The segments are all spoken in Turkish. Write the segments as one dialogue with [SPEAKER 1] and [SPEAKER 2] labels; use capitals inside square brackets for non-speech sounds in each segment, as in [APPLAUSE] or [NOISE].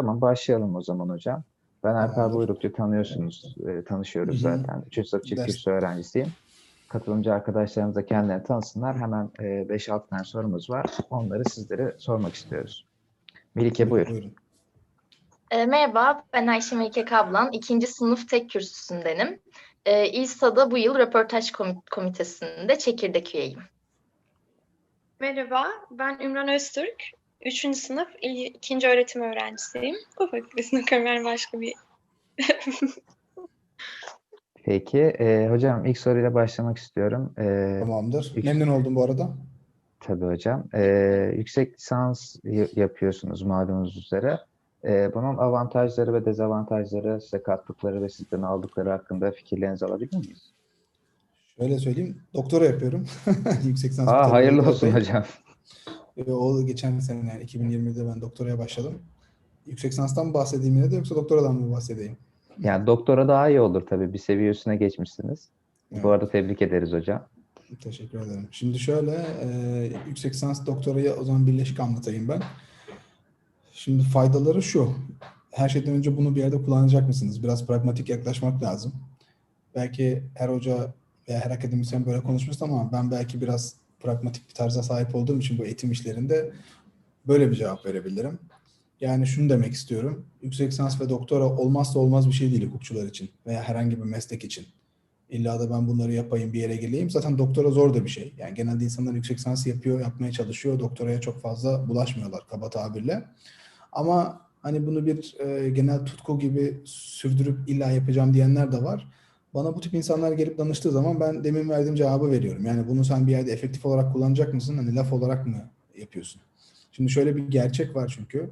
[SPEAKER 1] Tamam başlayalım o zaman hocam. Ben Alper
[SPEAKER 2] Tamamdır.
[SPEAKER 1] Buyrukçu tanıyorsunuz, e, tanışıyoruz
[SPEAKER 2] Hı hı.
[SPEAKER 1] zaten. Üçüncü sınıf çift kürsü öğrencisiyim. Katılımcı arkadaşlarımız da kendilerini tanısınlar. Hemen e, 5-6 tane sorumuz var. Onları sizlere sormak istiyoruz. Melike buyur.
[SPEAKER 2] Buyurun.
[SPEAKER 3] E, merhaba, ben Ayşe Melike Kablan. ikinci sınıf tek kürsüsündenim. E, İSA'da bu yıl röportaj komi- komitesinde çekirdek üyeyim.
[SPEAKER 4] Merhaba, ben Ümran Öztürk. Üçüncü sınıf ikinci öğretim öğrencisiyim. Bu fakültesinde okuyorum yani başka bir... [LAUGHS]
[SPEAKER 1] Peki e, hocam ilk soruyla başlamak istiyorum. E,
[SPEAKER 2] Tamamdır.
[SPEAKER 1] Üç-
[SPEAKER 2] Memnun oldum bu arada.
[SPEAKER 1] Tabii hocam. E, yüksek lisans yapıyorsunuz malumunuz üzere. E, bunun avantajları ve dezavantajları, size kattıkları ve sizden aldıkları hakkında fikirlerinizi alabilir miyiz?
[SPEAKER 2] Şöyle söyleyeyim. Doktora yapıyorum. [LAUGHS] Yüksek lisans
[SPEAKER 1] Aa, hayırlı olsun hocam.
[SPEAKER 2] O geçen sene yani 2020'de ben doktoraya başladım. Yüksek lisanstan bahsedeyim yine de yoksa doktoradan mı bahsedeyim?
[SPEAKER 1] Yani doktora daha iyi olur tabii. Bir seviye üstüne geçmişsiniz.
[SPEAKER 2] Evet.
[SPEAKER 1] Bu arada tebrik ederiz hocam.
[SPEAKER 2] Teşekkür ederim. Şimdi şöyle, e, yüksek lisans doktorayı o zaman birleşik anlatayım ben. Şimdi faydaları şu. Her şeyden önce bunu bir yerde kullanacak mısınız? Biraz pragmatik yaklaşmak lazım. Belki her hoca veya her akademisyen böyle konuşmuştu ama ben belki biraz pragmatik bir tarza sahip olduğum için bu eğitim işlerinde böyle bir cevap verebilirim. Yani şunu demek istiyorum. Yüksek lisans ve doktora olmazsa olmaz bir şey değil hukukçular için veya herhangi bir meslek için. İlla da ben bunları yapayım bir yere geleyim. Zaten doktora zor da bir şey. Yani genelde insanlar yüksek lisans yapıyor, yapmaya çalışıyor. Doktoraya çok fazla bulaşmıyorlar kaba tabirle. Ama hani bunu bir e, genel tutku gibi sürdürüp illa yapacağım diyenler de var. Bana bu tip insanlar gelip danıştığı zaman ben demin verdiğim cevabı veriyorum. Yani bunu sen bir yerde efektif olarak kullanacak mısın? Hani laf olarak mı yapıyorsun? Şimdi şöyle bir gerçek var çünkü.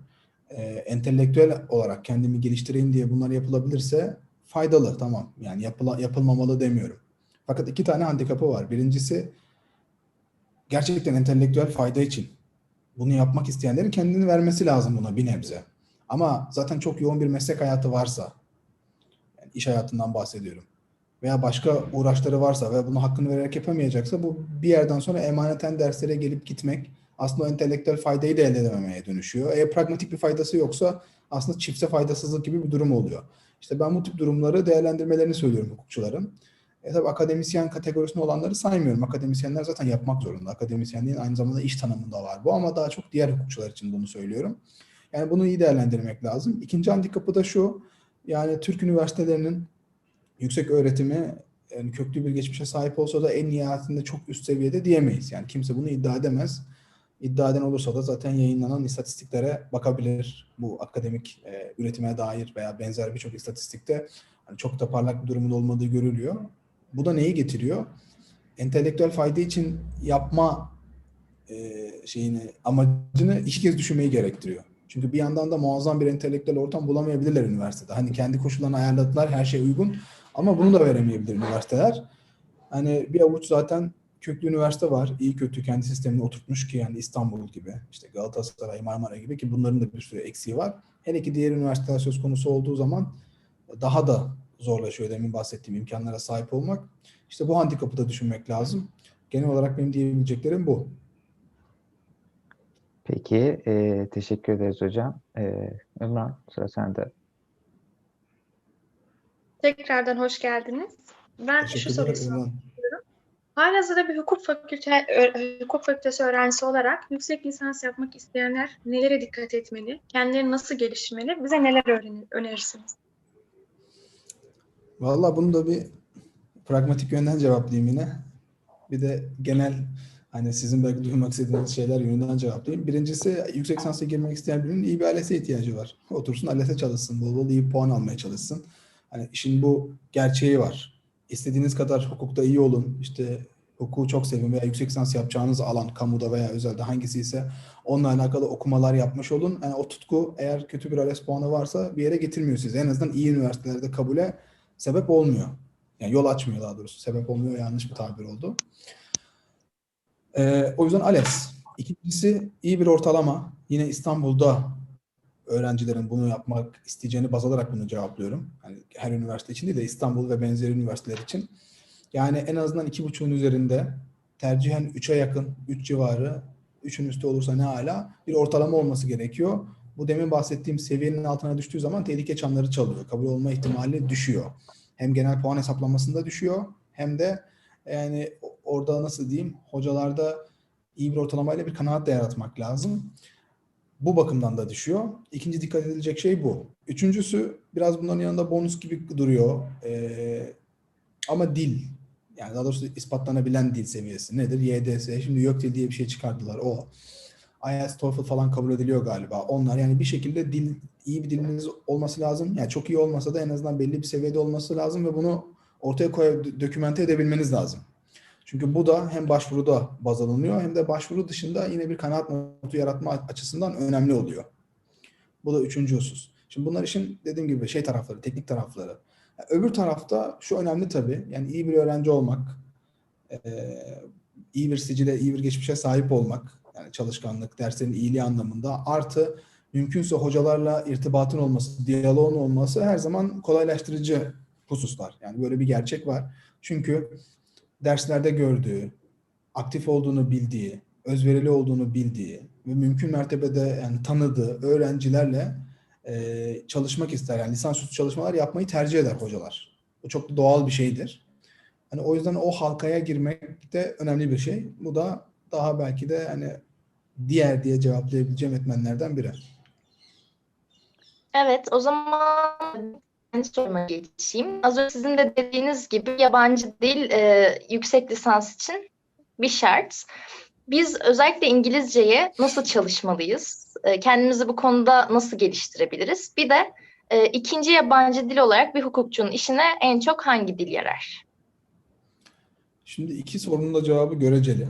[SPEAKER 2] E, entelektüel olarak kendimi geliştireyim diye bunlar yapılabilirse faydalı tamam. Yani yapıla, yapılmamalı demiyorum. Fakat iki tane handikapı var. Birincisi gerçekten entelektüel fayda için bunu yapmak isteyenlerin kendini vermesi lazım buna bir nebze. Ama zaten çok yoğun bir meslek hayatı varsa, iş hayatından bahsediyorum veya başka uğraşları varsa ve bunu hakkını vererek yapamayacaksa bu bir yerden sonra emaneten derslere gelip gitmek aslında o entelektüel faydayı da elde edememeye dönüşüyor. Eğer pragmatik bir faydası yoksa aslında çiftse faydasızlık gibi bir durum oluyor. İşte ben bu tip durumları değerlendirmelerini söylüyorum hukukçuların. E tabi akademisyen kategorisinde olanları saymıyorum. Akademisyenler zaten yapmak zorunda. Akademisyenliğin aynı zamanda iş tanımında var bu ama daha çok diğer hukukçular için bunu söylüyorum. Yani bunu iyi değerlendirmek lazım. İkinci handikapı da şu. Yani Türk üniversitelerinin yüksek öğretimi yani köklü bir geçmişe sahip olsa da en nihayetinde çok üst seviyede diyemeyiz. Yani kimse bunu iddia edemez. İddia eden olursa da zaten yayınlanan istatistiklere bakabilir. Bu akademik e, üretime dair veya benzer birçok istatistikte hani çok da parlak bir durumun olmadığı görülüyor. Bu da neyi getiriyor? Entelektüel fayda için yapma e, şeyini amacını iki kez düşünmeyi gerektiriyor. Çünkü bir yandan da muazzam bir entelektüel ortam bulamayabilirler üniversitede. Hani kendi koşullarını ayarladılar, her şey uygun ama bunu da veremeyebilir üniversiteler. Hani bir avuç zaten köklü üniversite var. İyi kötü kendi sistemini oturtmuş ki yani İstanbul gibi, işte Galatasaray, Marmara gibi ki bunların da bir sürü eksiği var. Hele ki diğer üniversiteler söz konusu olduğu zaman daha da zorlaşıyor demin bahsettiğim imkanlara sahip olmak. İşte bu handikapı da düşünmek lazım. Genel olarak benim diyebileceklerim bu.
[SPEAKER 1] Peki, e, teşekkür ederiz hocam. E, Ümran, sıra sende.
[SPEAKER 4] Tekrardan hoş geldiniz. Ben şu soruyu
[SPEAKER 2] Ümran.
[SPEAKER 4] Halihazırda bir hukuk fakülte hukuk fakültesi öğrencisi olarak yüksek lisans yapmak isteyenler nelere dikkat etmeli? Kendilerini nasıl geliştirmeli? Bize neler önerirsiniz?
[SPEAKER 2] Vallahi bunu da bir pragmatik yönden cevaplayayım yine. Bir de genel hani sizin belki duymak istediğiniz şeyler yönünden cevaplayayım. Birincisi yüksek lisansa girmek isteyen birinin iyi bir ALES'e ihtiyacı var. Otursun ALES'e çalışsın, bol bol iyi puan almaya çalışsın. Hani işin bu gerçeği var. İstediğiniz kadar hukukta iyi olun. İşte hukuku çok sevin veya yüksek lisans yapacağınız alan kamuda veya özelde hangisi ise onunla alakalı okumalar yapmış olun. Yani o tutku eğer kötü bir ALES puanı varsa bir yere getirmiyor sizi. En azından iyi üniversitelerde kabule sebep olmuyor. Yani yol açmıyor daha doğrusu. Sebep olmuyor yanlış bir tabir oldu. Ee, o yüzden ALES. İkincisi iyi bir ortalama. Yine İstanbul'da öğrencilerin bunu yapmak isteyeceğini baz alarak bunu cevaplıyorum. Hani her üniversite için değil de İstanbul ve benzeri üniversiteler için. Yani en azından iki buçuğun üzerinde tercihen 3'e yakın, 3 civarı, 3'ün üstü olursa ne hala bir ortalama olması gerekiyor. bu demin bahsettiğim seviyenin altına düştüğü zaman tehlike çanları çalıyor. Kabul olma ihtimali düşüyor. Hem genel puan hesaplamasında düşüyor hem de yani orada nasıl diyeyim hocalarda iyi bir ortalamayla bir kanaat da yaratmak lazım. Bu bakımdan da düşüyor. İkinci dikkat edilecek şey bu. Üçüncüsü biraz bunların yanında bonus gibi duruyor. Ee, ama dil. Yani daha doğrusu ispatlanabilen dil seviyesi. Nedir? YDS. Şimdi YÖKDIL diye bir şey çıkardılar. O. IELTS, TOEFL falan kabul ediliyor galiba. Onlar yani bir şekilde dil iyi bir diliniz olması lazım. Yani çok iyi olmasa da en azından belli bir seviyede olması lazım ve bunu ortaya koyup dokümente edebilmeniz lazım. Çünkü bu da hem başvuruda baz alınıyor hem de başvuru dışında yine bir kanaat notu yaratma açısından önemli oluyor. Bu da üçüncü husus. Şimdi bunlar işin dediğim gibi şey tarafları, teknik tarafları. Yani öbür tarafta şu önemli tabii. Yani iyi bir öğrenci olmak, eee, iyi bir sicile, iyi bir geçmişe sahip olmak, yani çalışkanlık, derslerin iyiliği anlamında artı mümkünse hocalarla irtibatın olması, diyaloğun olması her zaman kolaylaştırıcı hususlar. Yani böyle bir gerçek var. Çünkü derslerde gördüğü, aktif olduğunu bildiği, özverili olduğunu bildiği ve mümkün mertebede yani tanıdığı öğrencilerle e, çalışmak ister. Yani lisansüstü çalışmalar yapmayı tercih eder hocalar. Bu çok doğal bir şeydir. Hani o yüzden o halkaya girmek de önemli bir şey. Bu da daha belki de hani diğer diye cevaplayabileceğim etmenlerden biri.
[SPEAKER 3] Evet, o zaman ben soruma geçeyim. Az önce sizin de dediğiniz gibi yabancı dil e, yüksek lisans için bir şart. Biz özellikle İngilizceye nasıl çalışmalıyız? E, kendimizi bu konuda nasıl geliştirebiliriz? Bir de e, ikinci yabancı dil olarak bir hukukçunun işine en çok hangi dil yarar?
[SPEAKER 2] Şimdi iki sorunun da cevabı göreceli.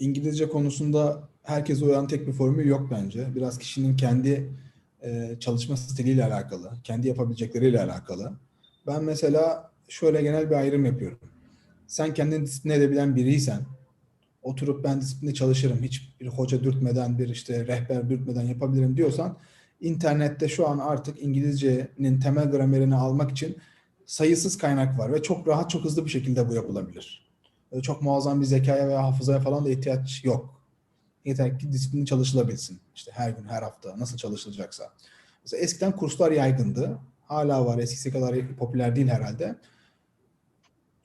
[SPEAKER 2] İngilizce konusunda herkese uyan tek bir formül yok bence. Biraz kişinin kendi e, çalışma stiliyle alakalı, kendi yapabilecekleriyle alakalı. Ben mesela şöyle genel bir ayrım yapıyorum. Sen kendini disipline edebilen biriysen, oturup ben disipline çalışırım, hiçbir hoca dürtmeden, bir işte rehber dürtmeden yapabilirim diyorsan, internette şu an artık İngilizcenin temel gramerini almak için sayısız kaynak var ve çok rahat, çok hızlı bir şekilde bu yapılabilir. Çok muazzam bir zekaya veya hafızaya falan da ihtiyaç yok. Yeter ki disiplini çalışılabilsin. İşte her gün, her hafta nasıl çalışılacaksa. Mesela eskiden kurslar yaygındı. Hala var. Eskisi kadar popüler değil herhalde.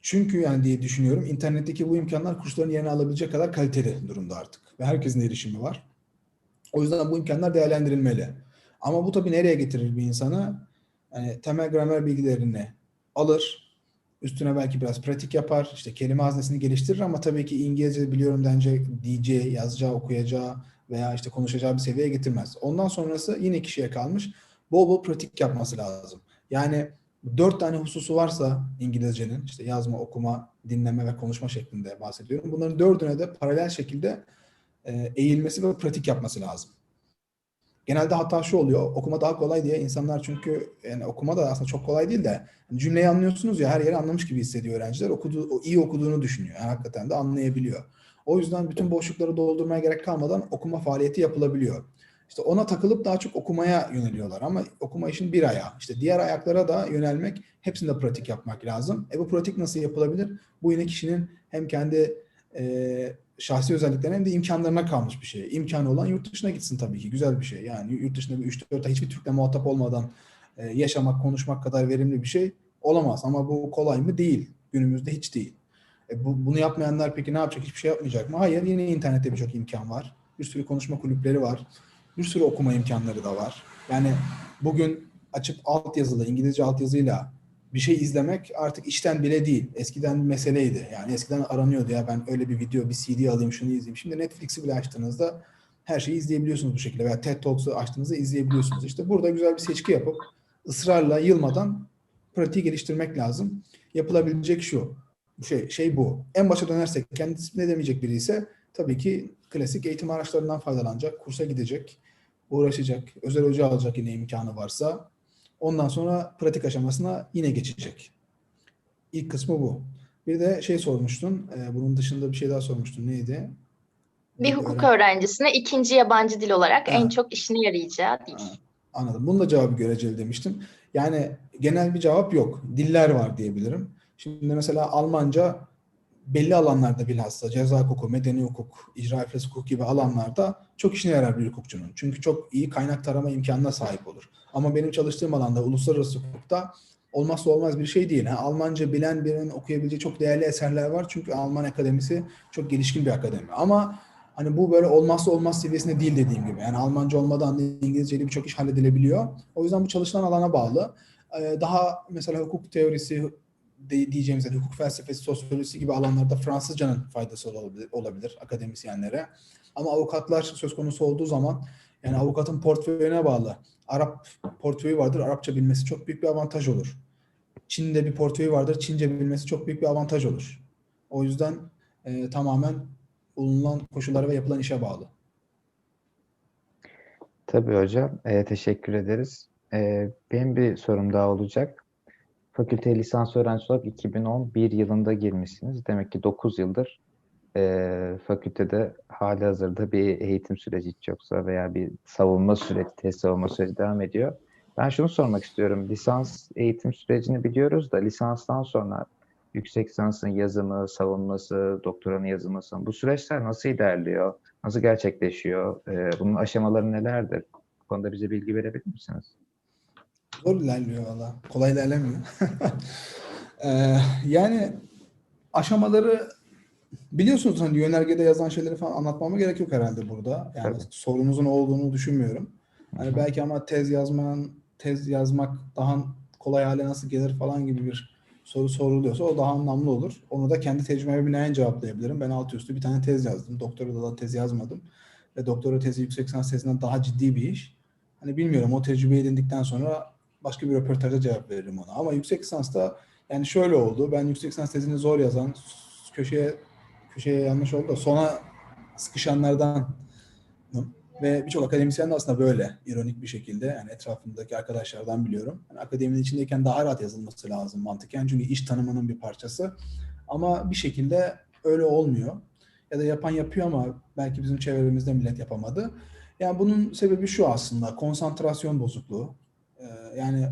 [SPEAKER 2] Çünkü yani diye düşünüyorum internetteki bu imkanlar kursların yerini alabilecek kadar kaliteli durumda artık. Ve herkesin erişimi var. O yüzden bu imkanlar değerlendirilmeli. Ama bu tabii nereye getirir bir insanı? Yani temel gramer bilgilerini alır, üstüne belki biraz pratik yapar, işte kelime haznesini geliştirir ama tabii ki İngilizce biliyorum dence diyeceği, yazacağı, okuyacağı veya işte konuşacağı bir seviyeye getirmez. Ondan sonrası yine kişiye kalmış. Bol bol pratik yapması lazım. Yani dört tane hususu varsa İngilizcenin işte yazma, okuma, dinleme ve konuşma şeklinde bahsediyorum. Bunların dördüne de paralel şekilde e, eğilmesi ve pratik yapması lazım. Genelde hata şu oluyor. Okuma daha kolay diye insanlar çünkü yani okuma da aslında çok kolay değil de hani cümleyi anlıyorsunuz ya her yeri anlamış gibi hissediyor öğrenciler. Okuduğu, o iyi okuduğunu düşünüyor. Yani hakikaten de anlayabiliyor. O yüzden bütün boşlukları doldurmaya gerek kalmadan okuma faaliyeti yapılabiliyor. İşte ona takılıp daha çok okumaya yöneliyorlar ama okuma işin bir ayağı. İşte diğer ayaklara da yönelmek, hepsinde pratik yapmak lazım. E bu pratik nasıl yapılabilir? Bu yine kişinin hem kendi e, şahsi özelliklerine hem de imkanlarına kalmış bir şey. İmkanı olan yurt dışına gitsin tabii ki. Güzel bir şey. Yani yurt dışında bir 3-4 ay hiçbir Türk'le muhatap olmadan e, yaşamak, konuşmak kadar verimli bir şey olamaz. Ama bu kolay mı? Değil. Günümüzde hiç değil. E, bu, bunu yapmayanlar peki ne yapacak? Hiçbir şey yapmayacak mı? Hayır. Yine internette birçok imkan var. Bir sürü konuşma kulüpleri var. Bir sürü okuma imkanları da var. Yani bugün açıp altyazılı, İngilizce altyazıyla bir şey izlemek artık işten bile değil. Eskiden bir meseleydi. Yani eskiden aranıyordu ya ben öyle bir video, bir CD alayım şunu izleyeyim. Şimdi Netflix'i bile açtığınızda her şeyi izleyebiliyorsunuz bu şekilde. Veya TED Talks'u açtığınızda izleyebiliyorsunuz. İşte burada güzel bir seçki yapıp ısrarla yılmadan pratiği geliştirmek lazım. Yapılabilecek şu. Şey, şey bu. En başa dönersek kendi disiplin edemeyecek biri ise tabii ki klasik eğitim araçlarından faydalanacak, kursa gidecek, uğraşacak, özel hoca alacak yine imkanı varsa. Ondan sonra pratik aşamasına yine geçecek. İlk kısmı bu. Bir de şey sormuştun, e, bunun dışında bir şey daha sormuştun. Neydi?
[SPEAKER 3] Bir hukuk öğrencisine ikinci yabancı dil olarak en çok işine yarayacağı dil.
[SPEAKER 2] Ha, Anladım. Bunun da cevabı göreceli demiştim. Yani genel bir cevap yok. Diller var diyebilirim. Şimdi mesela Almanca belli alanlarda bilhassa ceza hukuku, medeni hukuk, icra iflas hukuk gibi alanlarda çok işine yarar bir hukukçunun. Çünkü çok iyi kaynak tarama imkanına sahip olur. Ama benim çalıştığım alanda uluslararası hukukta olmazsa olmaz bir şey değil. Ha, Almanca bilen birinin okuyabileceği çok değerli eserler var. Çünkü Alman akademisi çok gelişkin bir akademi. Ama hani bu böyle olmazsa olmaz seviyesinde değil dediğim gibi. Yani Almanca olmadan da İngilizceyle birçok iş halledilebiliyor. O yüzden bu çalışılan alana bağlı. Ee, Daha mesela hukuk teorisi de- diyeceğimiz yani hukuk felsefesi, sosyolojisi gibi alanlarda Fransızcanın faydası olabilir, olabilir akademisyenlere. Ama avukatlar söz konusu olduğu zaman yani avukatın portföyüne bağlı. Arap portföyü vardır, Arapça bilmesi çok büyük bir avantaj olur. Çin'de bir portföyü vardır, Çince bilmesi çok büyük bir avantaj olur. O yüzden e, tamamen bulunan koşullara ve yapılan işe bağlı.
[SPEAKER 1] Tabii hocam. Ee, teşekkür ederiz. Ee, benim bir sorum daha olacak. Fakülte lisans öğrencisi olarak 2011 yılında girmişsiniz. Demek ki 9 yıldır e, fakültede hali hazırda bir eğitim süreci hiç yoksa veya bir savunma süreci, test savunma süreci devam ediyor. Ben şunu sormak istiyorum. Lisans eğitim sürecini biliyoruz da lisanstan sonra yüksek lisansın yazımı, savunması, doktoranın yazılması bu süreçler nasıl ilerliyor? Nasıl gerçekleşiyor? Ee, bunun aşamaları nelerdir? Bu konuda bize bilgi verebilir misiniz?
[SPEAKER 2] Zor ilerliyor valla. Kolay ilerlemiyor. [LAUGHS] Ee, yani aşamaları biliyorsunuz hani yönergede yazan şeyleri falan anlatmama gerek yok herhalde burada. Yani
[SPEAKER 1] Tabii.
[SPEAKER 2] sorunuzun olduğunu düşünmüyorum. Hani
[SPEAKER 1] Hı hı.
[SPEAKER 2] belki ama tez yazman, tez yazmak daha kolay hale nasıl gelir falan gibi bir soru soruluyorsa o daha anlamlı olur. Onu da kendi tecrübeme binaen cevaplayabilirim. Ben altı üstü bir tane tez yazdım. Doktora da tez yazmadım. Ve doktora tezi yüksek lisans tezinden daha ciddi bir iş. Hani bilmiyorum o tecrübeyi edindikten sonra başka bir röportajda cevap veririm ona. Ama yüksek lisansta yani şöyle oldu. Ben yüksek lisans tezini zor yazan, köşeye köşeye yanlış oldu da sona sıkışanlardan ve birçok akademisyen de aslında böyle ironik bir şekilde yani etrafımdaki arkadaşlardan biliyorum. Yani akademinin içindeyken daha rahat yazılması lazım mantıken çünkü iş tanımının bir parçası. Ama bir şekilde öyle olmuyor. Ya da yapan yapıyor ama belki bizim çevremizde millet yapamadı. Yani bunun sebebi şu aslında konsantrasyon bozukluğu. Ee, yani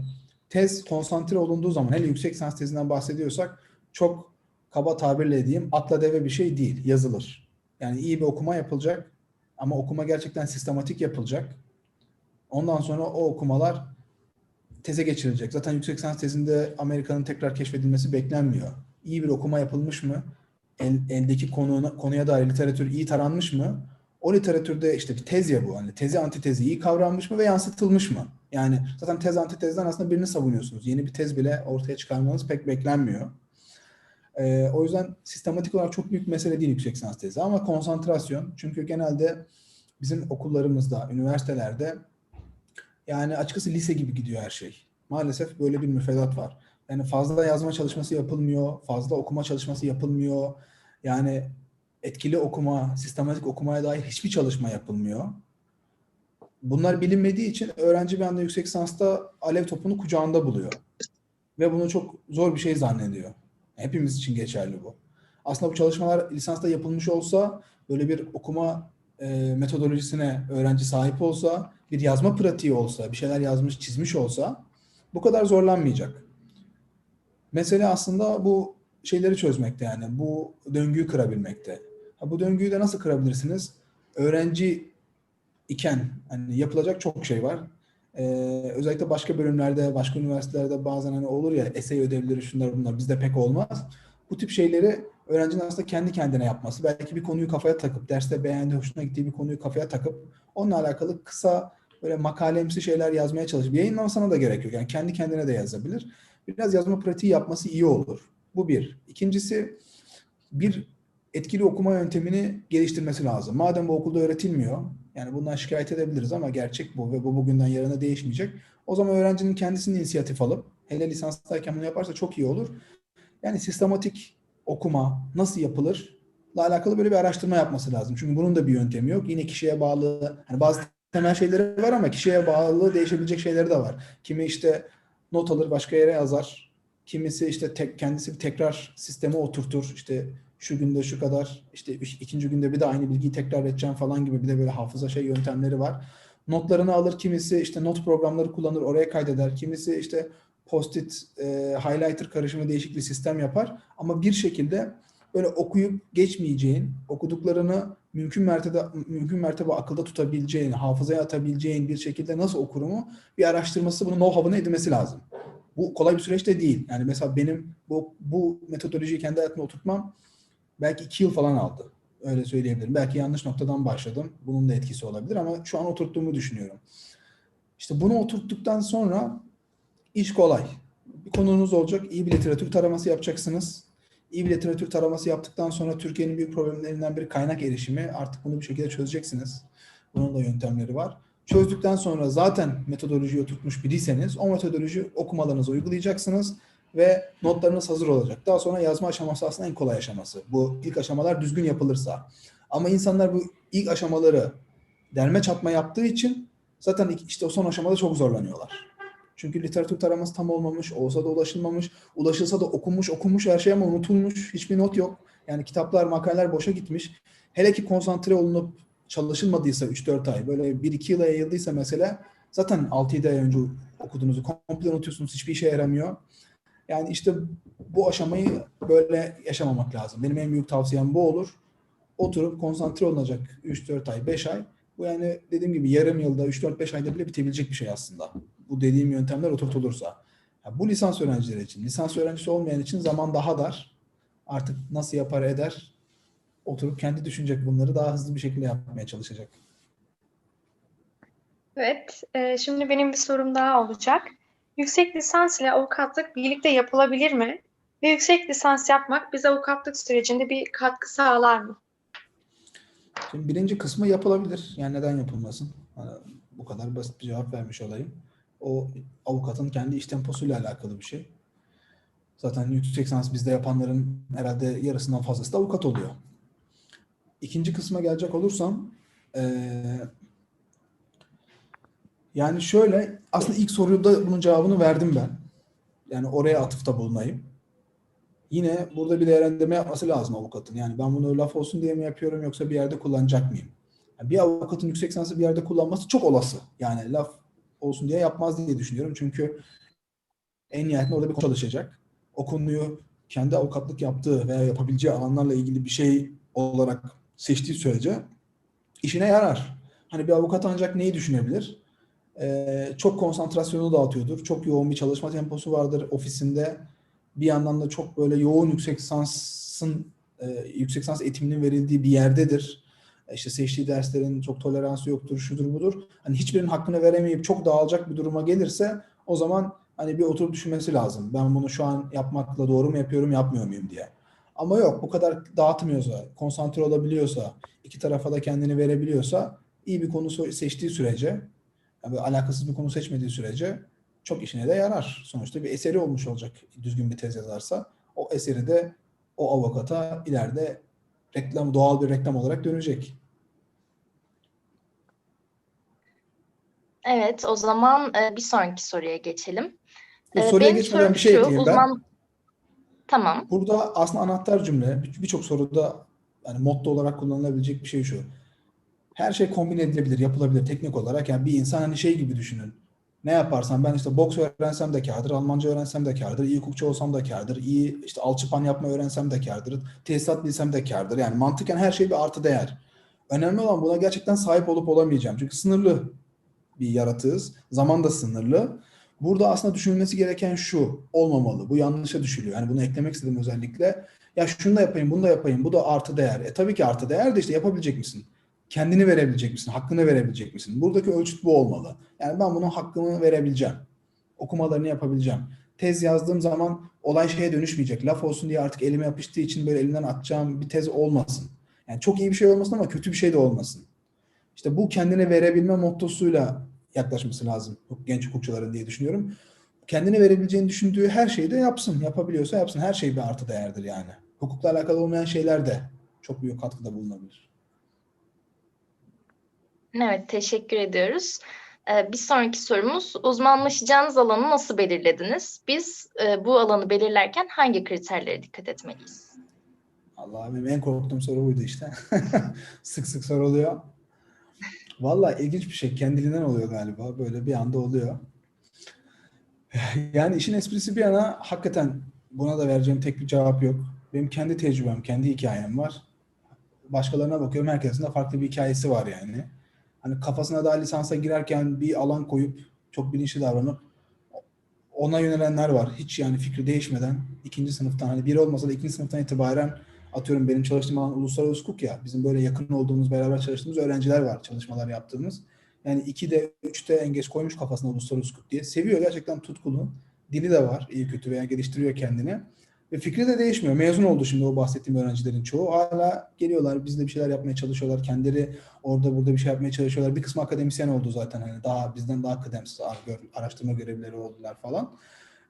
[SPEAKER 2] tez konsantre olunduğu zaman hele yüksek lisans tezinden bahsediyorsak çok kaba tabirle diyeyim atla deve bir şey değil yazılır. Yani iyi bir okuma yapılacak ama okuma gerçekten sistematik yapılacak. Ondan sonra o okumalar teze geçirilecek. Zaten yüksek lisans tezinde Amerika'nın tekrar keşfedilmesi beklenmiyor. İyi bir okuma yapılmış mı? El, eldeki konu, konuya dair literatür iyi taranmış mı? O literatürde işte bir tez ya bu. Hani tezi antitezi iyi kavranmış mı ve yansıtılmış mı? Yani zaten tez antitezden aslında birini savunuyorsunuz. Yeni bir tez bile ortaya çıkarmanız pek beklenmiyor. Ee, o yüzden sistematik olarak çok büyük mesele değil yüksek lisans tezi ama konsantrasyon. Çünkü genelde bizim okullarımızda, üniversitelerde yani açıkçası lise gibi gidiyor her şey. Maalesef böyle bir müfredat var. Yani fazla yazma çalışması yapılmıyor, fazla okuma çalışması yapılmıyor. Yani etkili okuma, sistematik okumaya dair hiçbir çalışma yapılmıyor. Bunlar bilinmediği için öğrenci bir anda yüksek lisansta alev topunu kucağında buluyor. Ve bunu çok zor bir şey zannediyor. Hepimiz için geçerli bu. Aslında bu çalışmalar lisansta yapılmış olsa, böyle bir okuma e, metodolojisine öğrenci sahip olsa, bir yazma pratiği olsa, bir şeyler yazmış, çizmiş olsa bu kadar zorlanmayacak. Mesele aslında bu şeyleri çözmekte yani. Bu döngüyü kırabilmekte. Bu döngüyü de nasıl kırabilirsiniz? Öğrenci iken hani yapılacak çok şey var. Ee, özellikle başka bölümlerde, başka üniversitelerde bazen hani olur ya essay ödevleri şunlar bunlar bizde pek olmaz. Bu tip şeyleri öğrencinin aslında kendi kendine yapması. Belki bir konuyu kafaya takıp, derste beğendiği, hoşuna gittiği bir konuyu kafaya takıp onunla alakalı kısa böyle makalemsi şeyler yazmaya çalışıp yayınlamasına da gerek yok. Yani kendi kendine de yazabilir. Biraz yazma pratiği yapması iyi olur. Bu bir. İkincisi bir etkili okuma yöntemini geliştirmesi lazım. Madem bu okulda öğretilmiyor, yani bundan şikayet edebiliriz ama gerçek bu ve bu bugünden yarına değişmeyecek. O zaman öğrencinin kendisinin inisiyatif alıp, hele lisanstayken bunu yaparsa çok iyi olur. Yani sistematik okuma nasıl yapılır? La alakalı böyle bir araştırma yapması lazım. Çünkü bunun da bir yöntemi yok. Yine kişiye bağlı, hani bazı temel şeyleri var ama kişiye bağlı değişebilecek şeyleri de var. Kimi işte not alır başka yere yazar. Kimisi işte tek, kendisi bir tekrar sisteme oturtur. İşte şu günde şu kadar işte ikinci günde bir de aynı bilgiyi tekrar edeceğim falan gibi bir de böyle hafıza şey yöntemleri var. Notlarını alır kimisi işte not programları kullanır oraya kaydeder. Kimisi işte post-it, e, highlighter karışımı değişik bir sistem yapar. Ama bir şekilde böyle okuyup geçmeyeceğin, okuduklarını mümkün mertebe mümkün mertebe akılda tutabileceğin, hafızaya atabileceğin bir şekilde nasıl okurumu bir araştırması bunun know-how'ını edinmesi lazım. Bu kolay bir süreç de değil. Yani mesela benim bu, bu metodolojiyi kendi hayatıma oturtmam belki iki yıl falan aldı. Öyle söyleyebilirim. Belki yanlış noktadan başladım. Bunun da etkisi olabilir ama şu an oturttuğumu düşünüyorum. İşte bunu oturttuktan sonra iş kolay. Bir konunuz olacak. iyi bir literatür taraması yapacaksınız. İyi bir literatür taraması yaptıktan sonra Türkiye'nin büyük problemlerinden biri kaynak erişimi. Artık bunu bir şekilde çözeceksiniz. Bunun da yöntemleri var. Çözdükten sonra zaten metodolojiyi oturtmuş biriyseniz o metodoloji okumalarınızı uygulayacaksınız ve notlarınız hazır olacak. Daha sonra yazma aşaması aslında en kolay aşaması. Bu ilk aşamalar düzgün yapılırsa. Ama insanlar bu ilk aşamaları derme çatma yaptığı için zaten işte o son aşamada çok zorlanıyorlar. Çünkü literatür taraması tam olmamış, olsa da ulaşılmamış, ulaşılsa da okunmuş, okunmuş her şey ama unutulmuş, hiçbir not yok. Yani kitaplar, makaleler boşa gitmiş. Hele ki konsantre olunup çalışılmadıysa 3-4 ay, böyle 1-2 yıla yayıldıysa mesela zaten 6-7 ay önce okuduğunuzu komple unutuyorsunuz, hiçbir işe yaramıyor. Yani işte bu aşamayı böyle yaşamamak lazım. Benim en büyük tavsiyem bu olur. Oturup konsantre olunacak 3-4 ay, 5 ay. Bu yani dediğim gibi yarım yılda, 3-4-5 ayda bile bitebilecek bir şey aslında. Bu dediğim yöntemler oturtulursa. Ya bu lisans öğrencileri için. Lisans öğrencisi olmayan için zaman daha dar. Artık nasıl yapar eder? Oturup kendi düşünecek bunları daha hızlı bir şekilde yapmaya çalışacak.
[SPEAKER 4] Evet, şimdi benim bir sorum daha olacak. Yüksek lisans ile avukatlık birlikte yapılabilir mi? Ve yüksek lisans yapmak bize avukatlık sürecinde bir katkı sağlar mı?
[SPEAKER 2] Şimdi birinci kısmı yapılabilir. Yani neden yapılmasın? Hani bu kadar basit bir cevap vermiş olayım. O avukatın kendi iş temposuyla alakalı bir şey. Zaten yüksek lisans bizde yapanların herhalde yarısından fazlası da avukat oluyor. İkinci kısma gelecek olursam yani şöyle aslında ilk soruda bunun cevabını verdim ben. Yani oraya atıfta bulunayım. Yine burada bir değerlendirme yapması lazım avukatın. Yani ben bunu laf olsun diye mi yapıyorum yoksa bir yerde kullanacak mıyım? Yani bir avukatın yüksek lisansı bir yerde kullanması çok olası. Yani laf olsun diye yapmaz diye düşünüyorum. Çünkü en nihayetinde orada bir çalışacak. O konuyu kendi avukatlık yaptığı veya yapabileceği alanlarla ilgili bir şey olarak seçtiği sürece işine yarar. Hani bir avukat ancak neyi düşünebilir? Ee, çok konsantrasyonu dağıtıyordur. Çok yoğun bir çalışma temposu vardır ofisinde. Bir yandan da çok böyle yoğun yüksek lisansın e, yüksek lisans eğitiminin verildiği bir yerdedir. E, İşte seçtiği derslerin çok toleransı yoktur, şudur budur. Hani hiçbirinin hakkını veremeyip çok dağılacak bir duruma gelirse o zaman hani bir oturup düşünmesi lazım. Ben bunu şu an yapmakla doğru mu yapıyorum, yapmıyor muyum diye. Ama yok bu kadar dağıtmıyorsa, konsantre olabiliyorsa, iki tarafa da kendini verebiliyorsa iyi bir konu seçtiği sürece, yani böyle alakasız bir konu seçmediği sürece çok işine de yarar. Sonuçta bir eseri olmuş olacak düzgün bir tez yazarsa. O eseri de o avukata ileride reklam doğal bir reklam olarak dönecek.
[SPEAKER 3] Evet, o zaman e, bir sonraki soruya geçelim.
[SPEAKER 2] Bu
[SPEAKER 3] E,
[SPEAKER 2] soruya
[SPEAKER 3] benim
[SPEAKER 2] geçmeden bir şey ekleyeyim ben.
[SPEAKER 3] uzman... Tamam.
[SPEAKER 2] Burada aslında anahtar cümle bir- birçok soruda yani motto olarak kullanılabilecek bir şey şu. Her şey kombin edilebilir, yapılabilir teknik olarak. Yani bir insan hani şey gibi düşünün. Ne yaparsam ben işte boks öğrensem de kârdır, Almanca öğrensem de kârdır, iyi hukukçu olsam da kârdır, iyi işte alçıpan yapma öğrensem de kârdır, tesisat bilsem de kârdır. Yani mantıken her şey bir artı değer. Önemli olan buna gerçekten sahip olup olamayacağım. Çünkü sınırlı bir yaratığız. Zaman da sınırlı. Burada aslında düşünülmesi gereken şu olmamalı. Bu yanlışa düşülüyor. Yani bunu eklemek istedim özellikle. Ya şunu da yapayım, bunu da yapayım. Bu da artı değer. E tabii ki artı değer de işte yapabilecek misin? Kendini verebilecek misin? Hakkını verebilecek misin? Buradaki ölçüt bu olmalı. Yani ben bunun hakkını verebileceğim. Okumalarını yapabileceğim. Tez yazdığım zaman olay şeye dönüşmeyecek. Laf olsun diye artık elime yapıştığı için böyle elimden atacağım bir tez olmasın. Yani çok iyi bir şey olmasın ama kötü bir şey de olmasın. İşte bu kendine verebilme mottosuyla yaklaşması lazım genç hukukçuların diye düşünüyorum. Kendine verebileceğini düşündüğü her şeyi de yapsın. Yapabiliyorsa yapsın. Her şey bir artı değerdir yani. Hukukla alakalı olmayan şeyler de çok büyük katkıda bulunabilir.
[SPEAKER 3] Evet, teşekkür ediyoruz. E, bir sonraki sorumuz, uzmanlaşacağınız alanı nasıl belirlediniz? Biz e, bu alanı belirlerken hangi kriterlere dikkat etmeliyiz?
[SPEAKER 2] Allah benim en korktuğum soru buydu işte. [LAUGHS] sık sık soruluyor. Vallahi ilginç bir şey. Kendiliğinden oluyor galiba. Böyle bir anda oluyor. Yani işin esprisi bir yana hakikaten buna da vereceğim tek bir cevap yok. benim kendi tecrübem, kendi hikayem var. Başkalarına bakıyorum herkesin de farklı bir hikayesi var yani. Hani kafasına daha lisansa girerken bir alan koyup çok bilinçli davranıp ona yönelenler var. Hiç yani fikri değişmeden ikinci sınıftan hani biri olmasa da ikinci sınıftan itibaren atıyorum benim çalıştığım alan uluslararası hukuk ya. Bizim böyle yakın olduğumuz, beraber çalıştığımız öğrenciler var. Çalışmalar yaptığımız. Yani iki de üçte en geç koymuş kafasına uluslararası hukuk diye. Seviyor gerçekten tutkulu. Dili de var iyi kötü veya geliştiriyor kendini. Ve fikri de değişmiyor. Mezun oldu şimdi o bahsettiğim öğrencilerin çoğu. Hala geliyorlar bizle bir şeyler yapmaya çalışıyorlar. Kendileri orada burada bir şey yapmaya çalışıyorlar. Bir kısmı akademisyen oldu zaten. Hani daha bizden daha akademisiz araştırma görevlileri oldular falan.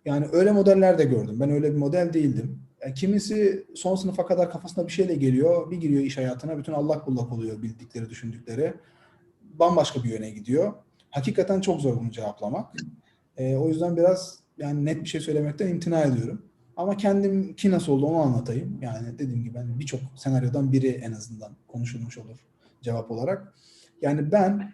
[SPEAKER 2] Yani öyle modeller de gördüm. Ben öyle bir model değildim. Yani kimisi son sınıfa kadar kafasında bir şeyle geliyor. Bir giriyor iş hayatına. Bütün allak bullak oluyor bildikleri, düşündükleri. Bambaşka bir yöne gidiyor. Hakikaten çok zor bunu cevaplamak. E, o yüzden biraz yani net bir şey söylemekten imtina ediyorum. Ama kendim ki nasıl oldu onu anlatayım. Yani dediğim gibi hani birçok senaryodan biri en azından konuşulmuş olur cevap olarak. Yani ben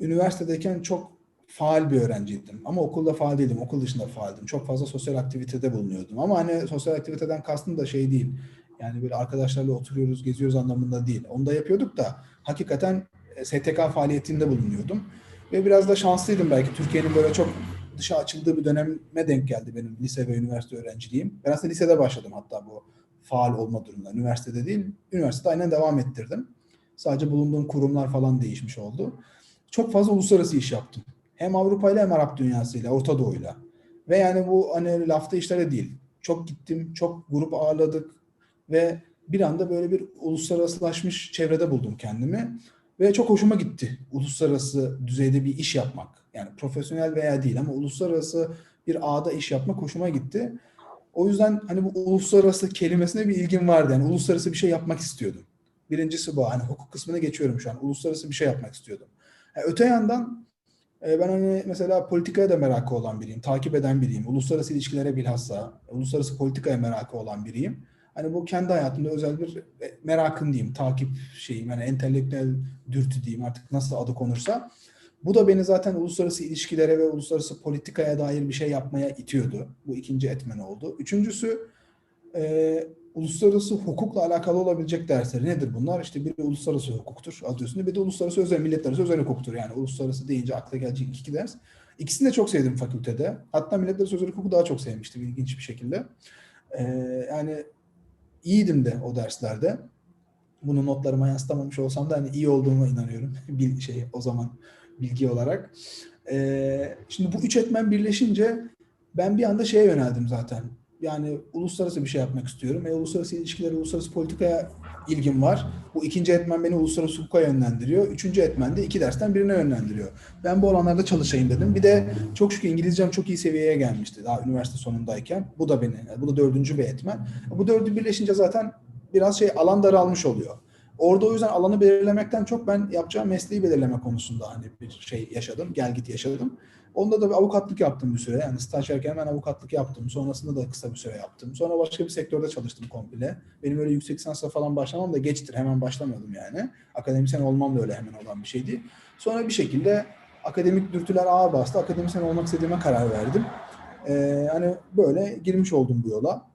[SPEAKER 2] üniversitedeyken çok faal bir öğrenciydim. Ama okulda faal değildim. Okul dışında faaldim. Çok fazla sosyal aktivitede bulunuyordum. Ama hani sosyal aktiviteden kastım da şey değil. Yani böyle arkadaşlarla oturuyoruz, geziyoruz anlamında değil. Onu da yapıyorduk da hakikaten e, STK faaliyetinde bulunuyordum. Ve biraz da şanslıydım belki. Türkiye'nin böyle çok dışa açıldığı bir döneme denk geldi benim lise ve üniversite öğrenciliğim. Ben aslında lisede başladım hatta bu faal olma durumunda. Üniversitede değil, üniversitede aynen devam ettirdim. Sadece bulunduğum kurumlar falan değişmiş oldu. Çok fazla uluslararası iş yaptım. Hem Avrupa ile hem Arap dünyasıyla, Orta Doğu'yla. Ve yani bu hani lafta işlere değil. Çok gittim, çok grup ağırladık ve bir anda böyle bir uluslararasılaşmış çevrede buldum kendimi. Ve çok hoşuma gitti uluslararası düzeyde bir iş yapmak. Yani profesyonel veya değil ama uluslararası bir ağda iş yapmak hoşuma gitti. O yüzden hani bu uluslararası kelimesine bir ilgim vardı. Yani uluslararası bir şey yapmak istiyordum. Birincisi bu. Hani hukuk kısmına geçiyorum şu an. Uluslararası bir şey yapmak istiyordum. Yani öte yandan e, ben hani mesela politikaya da merakı olan biriyim. Takip eden biriyim. Uluslararası ilişkilere bilhassa. Uluslararası politikaya merakı olan biriyim. Hani bu kendi hayatımda özel bir e, merakım diyeyim. Takip şeyim. Yani entelektüel dürtü diyeyim artık nasıl adı konursa. Bu da beni zaten uluslararası ilişkilere ve uluslararası politikaya dair bir şey yapmaya itiyordu. Bu ikinci etmen oldu. Üçüncüsü e, uluslararası hukukla alakalı olabilecek dersleri nedir bunlar? İşte biri uluslararası hukuktur adı üstünde bir de uluslararası özel milletler arası özel hukuktur. Yani uluslararası deyince akla gelecek iki ders. İkisini de çok sevdim fakültede. Hatta milletler arası özel hukuku daha çok sevmiştim ilginç bir şekilde. Ee, yani iyiydim de o derslerde. Bunu notlarıma yansıtamamış olsam da hani iyi olduğuma inanıyorum. [LAUGHS] bir şey o zaman bilgi olarak. Ee, şimdi bu üç etmen birleşince ben bir anda şeye yöneldim zaten. Yani uluslararası bir şey yapmak istiyorum. E, uluslararası ilişkileri, uluslararası politikaya ilgim var. Bu ikinci etmen beni uluslararası hukuka yönlendiriyor. Üçüncü etmen de iki dersten birine yönlendiriyor. Ben bu alanlarda çalışayım dedim. Bir de çok şükür İngilizcem çok iyi seviyeye gelmişti daha üniversite sonundayken. Bu da beni, bu da dördüncü bir etmen. Bu dördü birleşince zaten biraz şey alan daralmış oluyor. Orada o yüzden alanı belirlemekten çok ben yapacağım mesleği belirleme konusunda hani bir şey yaşadım, gel git yaşadım. Onda da bir avukatlık yaptım bir süre. Yani stajyerken ben avukatlık yaptım. Sonrasında da kısa bir süre yaptım. Sonra başka bir sektörde çalıştım komple. Benim öyle yüksek lisansla falan başlamam da geçtir. Hemen başlamadım yani. Akademisyen olmam da öyle hemen olan bir şeydi. Sonra bir şekilde akademik dürtüler ağır bastı. Akademisyen olmak istediğime karar verdim. Ee, hani böyle girmiş oldum bu yola.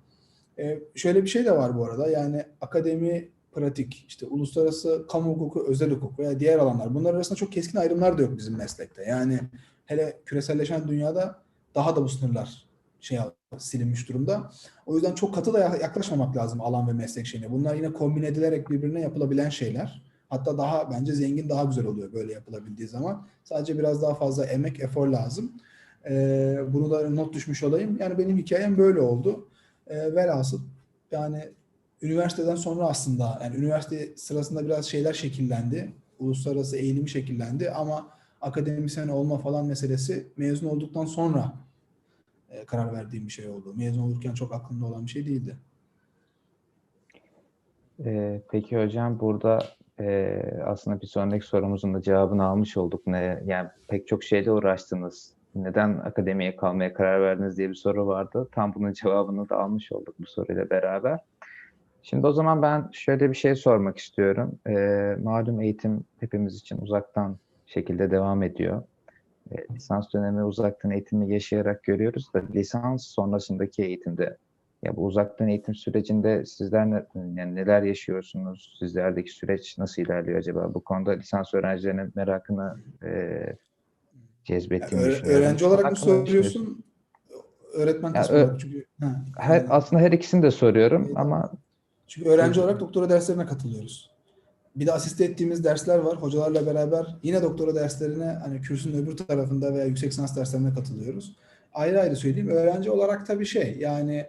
[SPEAKER 2] Ee, şöyle bir şey de var bu arada. Yani akademi pratik, işte uluslararası kamu hukuku, özel hukuk veya diğer alanlar. Bunlar arasında çok keskin ayrımlar da yok bizim meslekte. Yani hele küreselleşen dünyada daha da bu sınırlar şey silinmiş durumda. O yüzden çok katı da yaklaşmamak lazım alan ve meslek şeyine. Bunlar yine kombin edilerek birbirine yapılabilen şeyler. Hatta daha bence zengin daha güzel oluyor böyle yapılabildiği zaman. Sadece biraz daha fazla emek, efor lazım. Ee, bunu da not düşmüş olayım. Yani benim hikayem böyle oldu. Ee, velhasıl yani üniversiteden sonra aslında yani üniversite sırasında biraz şeyler şekillendi. Uluslararası eğilimi şekillendi ama akademisyen olma falan meselesi mezun olduktan sonra e, karar verdiğim bir şey oldu. Mezun olurken çok aklımda olan bir şey değildi.
[SPEAKER 1] Ee, peki hocam burada e, aslında bir sonraki sorumuzun da cevabını almış olduk. Ne, yani pek çok şeyle uğraştınız. Neden akademiye kalmaya karar verdiniz diye bir soru vardı. Tam bunun cevabını da almış olduk bu soruyla beraber. Şimdi o zaman ben şöyle bir şey sormak istiyorum. E, malum eğitim hepimiz için uzaktan şekilde devam ediyor. E, lisans dönemi uzaktan eğitimi yaşayarak görüyoruz da lisans sonrasındaki eğitimde Ya bu uzaktan eğitim sürecinde sizler ne- yani neler yaşıyorsunuz? Sizlerdeki süreç nasıl ilerliyor acaba? Bu konuda lisans öğrencilerinin merakını e, cezbettiğini
[SPEAKER 2] Öğre-
[SPEAKER 1] düşünüyorum.
[SPEAKER 2] öğrenci olarak mı soruyorsun? Öğretmen
[SPEAKER 1] Ya, ö-
[SPEAKER 2] çünkü ha,
[SPEAKER 1] Her,
[SPEAKER 2] yani-
[SPEAKER 1] aslında her ikisini de soruyorum
[SPEAKER 2] Evet.
[SPEAKER 1] ama
[SPEAKER 2] Çünkü öğrenci olarak doktora derslerine katılıyoruz. Bir de asiste ettiğimiz dersler var. Hocalarla beraber yine doktora derslerine hani kürsünün öbür tarafında veya yüksek lisans derslerine katılıyoruz. Ayrı ayrı söyleyeyim. Öğrenci olarak tabii şey yani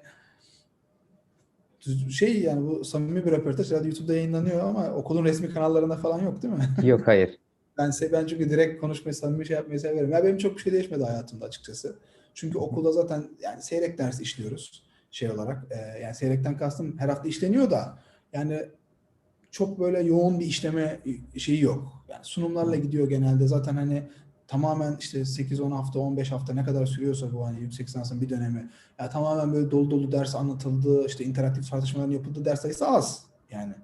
[SPEAKER 2] şey yani bu samimi bir röportaj herhalde YouTube'da yayınlanıyor ama okulun resmi kanallarında falan yok değil mi? [LAUGHS]
[SPEAKER 1] yok hayır.
[SPEAKER 2] Ben, ben çünkü direkt konuşmayı, samimi şey yapmayı severim. Ya benim çok bir şey değişmedi hayatımda açıkçası. Çünkü okulda zaten yani seyrek ders işliyoruz şey olarak. Ee, yani seyrekten kastım her hafta işleniyor da yani çok böyle yoğun bir işleme şeyi yok. Yani sunumlarla gidiyor genelde. Zaten hani tamamen işte 8-10 hafta, 15 hafta ne kadar sürüyorsa bu hani yüksek lisansın bir dönemi. Ya tamamen böyle dolu dolu ders anlatıldığı, işte interaktif tartışmaların yapıldığı ders sayısı az. Yani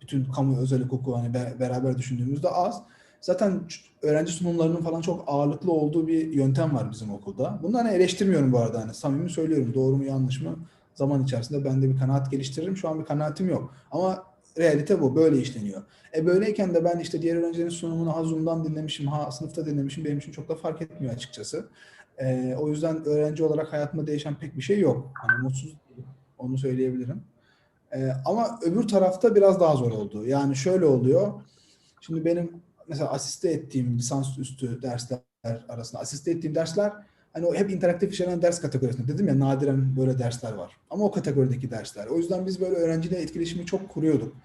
[SPEAKER 2] bütün kamu özel hukuku hani be- beraber düşündüğümüzde az. Zaten öğrenci sunumlarının falan çok ağırlıklı olduğu bir yöntem var bizim okulda. Bunu hani eleştirmiyorum bu arada hani samimi söylüyorum doğru mu yanlış mı zaman içerisinde ben de bir kanaat geliştiririm. Şu an bir kanaatim yok. Ama realite bu. Böyle işleniyor. E böyleyken de ben işte diğer öğrencilerin sunumunu ha Zoom'dan dinlemişim, ha sınıfta dinlemişim. Benim için çok da fark etmiyor açıkçası. E, o yüzden öğrenci olarak hayatımda değişen pek bir şey yok. Hani mutsuz. Onu söyleyebilirim. E, ama öbür tarafta biraz daha zor oldu. Yani şöyle oluyor. Şimdi benim mesela asiste ettiğim lisans üstü dersler arasında asiste ettiğim dersler hani o hep interaktif içeren ders kategorisinde dedim ya nadiren böyle dersler var. Ama o kategorideki dersler. O yüzden biz böyle öğrenciyle etkileşimi çok kuruyorduk.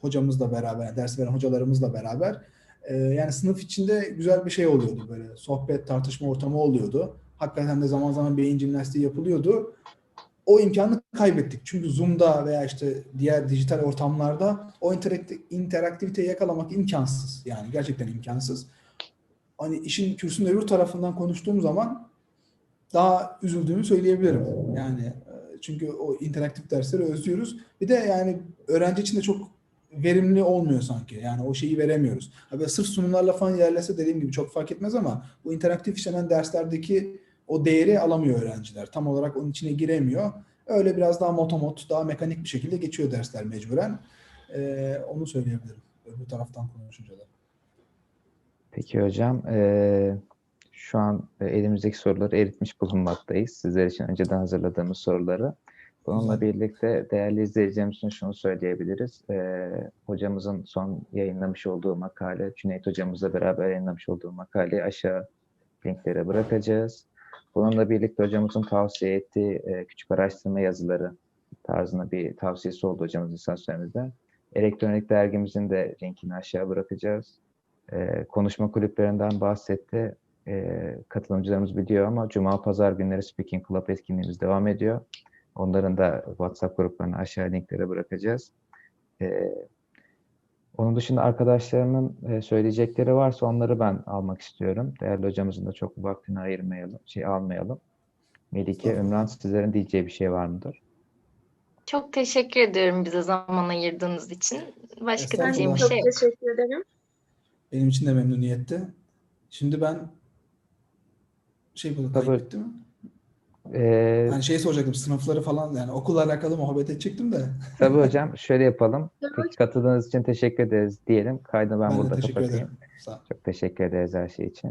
[SPEAKER 2] Hocamızla beraber, ders veren hocalarımızla beraber. Ee, yani sınıf içinde güzel bir şey oluyordu böyle. Sohbet, tartışma ortamı oluyordu. Hakikaten de zaman zaman beyin jimnastiği yapılıyordu. O imkanı kaybettik. Çünkü Zoom'da veya işte diğer dijital ortamlarda o interakti- interaktiviteyi yakalamak imkansız. Yani gerçekten imkansız. Hani işin kürsünün öbür tarafından konuştuğum zaman daha üzüldüğümü söyleyebilirim. Yani e, çünkü o interaktif dersleri özlüyoruz. Bir de yani öğrenci için de çok verimli olmuyor sanki. Yani o şeyi veremiyoruz. Böyle sırf sunumlarla falan ilerlese dediğim gibi çok fark etmez ama bu interaktif işlenen derslerdeki o değeri alamıyor öğrenciler. Tam olarak onun içine giremiyor. Öyle biraz daha motomot, daha mekanik bir şekilde geçiyor dersler mecburen. Ee, onu söyleyebilirim. Öbür taraftan konuşunca da.
[SPEAKER 1] Peki hocam, eee, şu an e, elimizdeki soruları eritmiş bulunmaktayız. Sizler için önceden hazırladığımız soruları. Bununla birlikte değerli izleyicilerimiz için şunu söyleyebiliriz. Eee, hocamızın son yayınlamış olduğu makale, Cüneyt hocamızla beraber yayınlamış olduğu makaleyi aşağı linklere bırakacağız. Bununla birlikte hocamızın tavsiye ettiği e, küçük araştırma yazıları tarzında bir tavsiyesi oldu hocamızın lisanslarımızda. Elektronik dergimizin de linkini aşağı bırakacağız. Ee, konuşma kulüplerinden bahsetti. Ee, katılımcılarımız biliyor ama Cuma Pazar günleri Speaking Club etkinliğimiz devam ediyor. Onların da WhatsApp gruplarını aşağı linklere bırakacağız. Ee, onun dışında arkadaşlarımın e, söyleyecekleri varsa onları ben almak istiyorum. Değerli hocamızın da çok vaktini ayırmayalım, şey almayalım. Melike, Ümran sizlerin diyeceği bir şey var mıdır?
[SPEAKER 3] Çok teşekkür ediyorum bize zaman ayırdığınız için. Başka diyeceğim bir
[SPEAKER 4] Çok
[SPEAKER 3] şey yok.
[SPEAKER 4] teşekkür ederim.
[SPEAKER 2] Benim için de memnuniyetti. Şimdi ben şey bu
[SPEAKER 1] Tabii.
[SPEAKER 2] bitti mi?
[SPEAKER 1] Ee,
[SPEAKER 2] Yani şey soracaktım sınıfları falan yani okulla alakalı muhabbet edecektim de.
[SPEAKER 1] tabii hocam şöyle yapalım. [LAUGHS] Peki katıldığınız için teşekkür ederiz diyelim. Kaydı ben,
[SPEAKER 2] Ben
[SPEAKER 1] burada
[SPEAKER 2] teşekkür
[SPEAKER 1] kapatayım. Çok teşekkür ederiz her şey için.